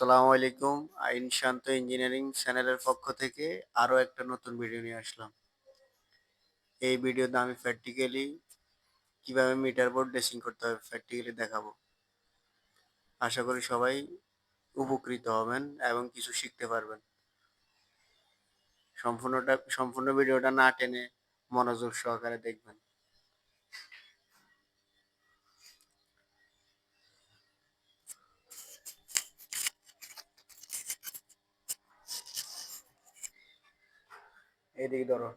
আসসালামু আলাইকুম। আইন শান্ত ইঞ্জিনিয়ারিং চ্যানেলের পক্ষ থেকে আরও একটা নতুন ভিডিও নিয়ে আসলাম। এই ভিডিওতে আমি প্র্যাকটিক্যালি কীভাবে মিটার বোর্ড ড্রেসিং করতে হবে প্র্যাকটিক্যালি দেখাবো। আশা করি সবাই উপকৃত হবেন এবং কিছু শিখতে পারবেন। সম্পূর্ণটা, সম্পূর্ণ ভিডিওটা না টেনে মনোযোগ সহকারে দেখবেন। এদিকে ধরো?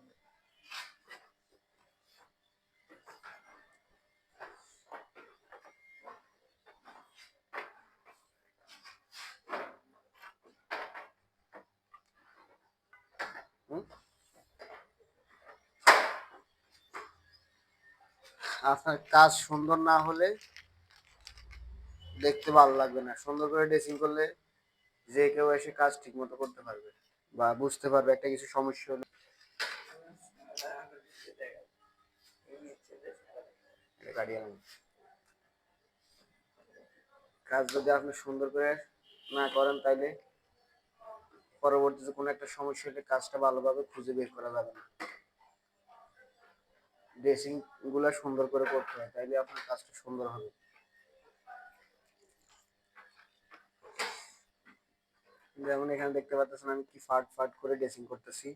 আপনার কাজ সুন্দর না হলে দেখতে ভালো লাগবে না সুন্দর করে ড্রেসিং করলে যে কেউ এসে কাজ ঠিক মতো করতে পারবে বা বুঝতে পারবে একটা কিছু সমস্যা হলে কাজ যদি আপনি সুন্দর করে না করেন তাইলে পরবর্তীতে কোনো একটা সমস্যা হলে কাজটা ভালোভাবে খুঁজে বের করা যাবে না। ড্রেসিংগুলা সুন্দর করে করতে হয়, তাইলে আপনার কাজটা সুন্দর হবে। যেমন এখানে দেখতে পাচ্ছেন আমি কি ফাট ফাট করে ড্রেসিং করতেছি,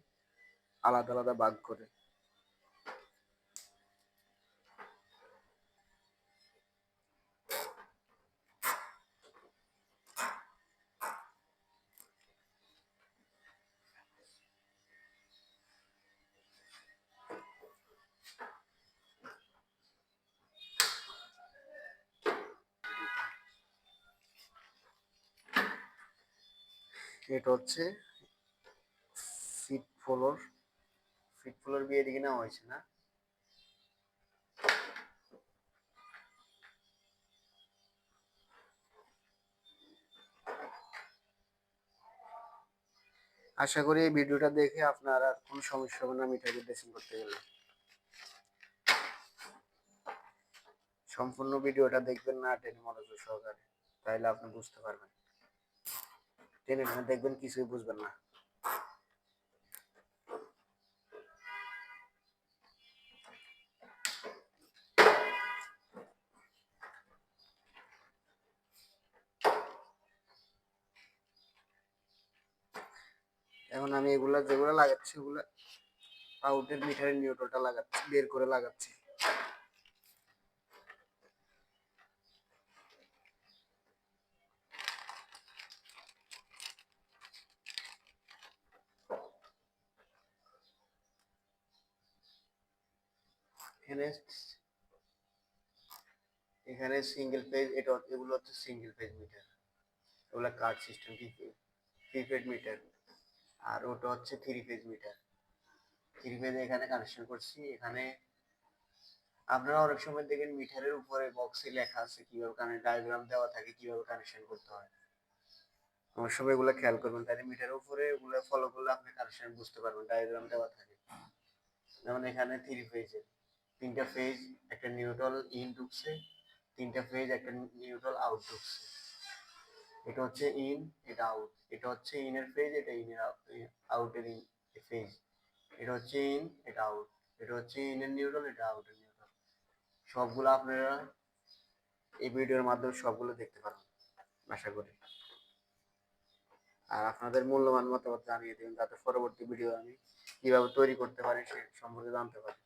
আলাদা আলাদা ভাগ করে। এটা হচ্ছে ফিট ফ্লোর ফিট ফ্লোর বিয়ে দিকে নেওয়া হয়েছে না। আশা করি এই ভিডিওটা দেখে আপনার আর কোনো সমস্যা হবে না মিটারকে ড্রেসিং করতে গেলে সম্পূর্ণ ভিডিওটা দেখবেন না, টেনে মনোযোগ সহকারে। তাইলে আপনি বুঝতে পারবেন। টেনে টেনে দেখবেন কিছুই বুঝবেন না। এখন আমি এগুলা যেগুলো লাগাচ্ছি ওগুলা আউটের মিটারের নিউট্রলটা লাগাচ্ছি, বের করে লাগাচ্ছি। এখানে এখানে সিঙ্গেল পেজ এটা এগুলো হচ্ছে single meter card system meter আর ওটা হচ্ছে থ্রি মিটার থ্রি এখানে কানেকশন করছি। এখানে আপনারা অনেক সময় দেখেন মিটারের উপরে বক্সে লেখা আছে কীভাবে কানে ডায়াগ্রাম দেওয়া থাকে, কীভাবে কানেকশন করতে হয়। আমার সময় এগুলো খেয়াল করবেন, তাহলে মিটারের উপরে এগুলো ফলো করলে আপনি কানেকশন বুঝতে পারবেন ডায়াগ্রাম দেওয়া থাকে। যেমন এখানে থ্রি পেজের তিনটা ফেজ একটা নিউট্রাল ইন ঢুকছে, তিনটা ফেজ একটা নিউট্রাল আউট ঢুকছে। এটা হচ্ছে ইন এটা আউট এটা হচ্ছে ইনের ফেজ এটা ইন ইনের আউটের ফেজ এটা হচ্ছে ইন এটা আউট এটা হচ্ছে ইনের নিউট্রাল এটা আউটের নিউট্রাল সবগুলো আপনারা এই ভিডিওর মাধ্যমে সবগুলো দেখতে পারবেন, আশা করি। আর আপনাদের মূল্যবান মতামত জানিয়ে দিন যাতে পরবর্তী ভিডিও আমি কীভাবে তৈরি করতে পারি সে সম্পর্কে জানতে পারি।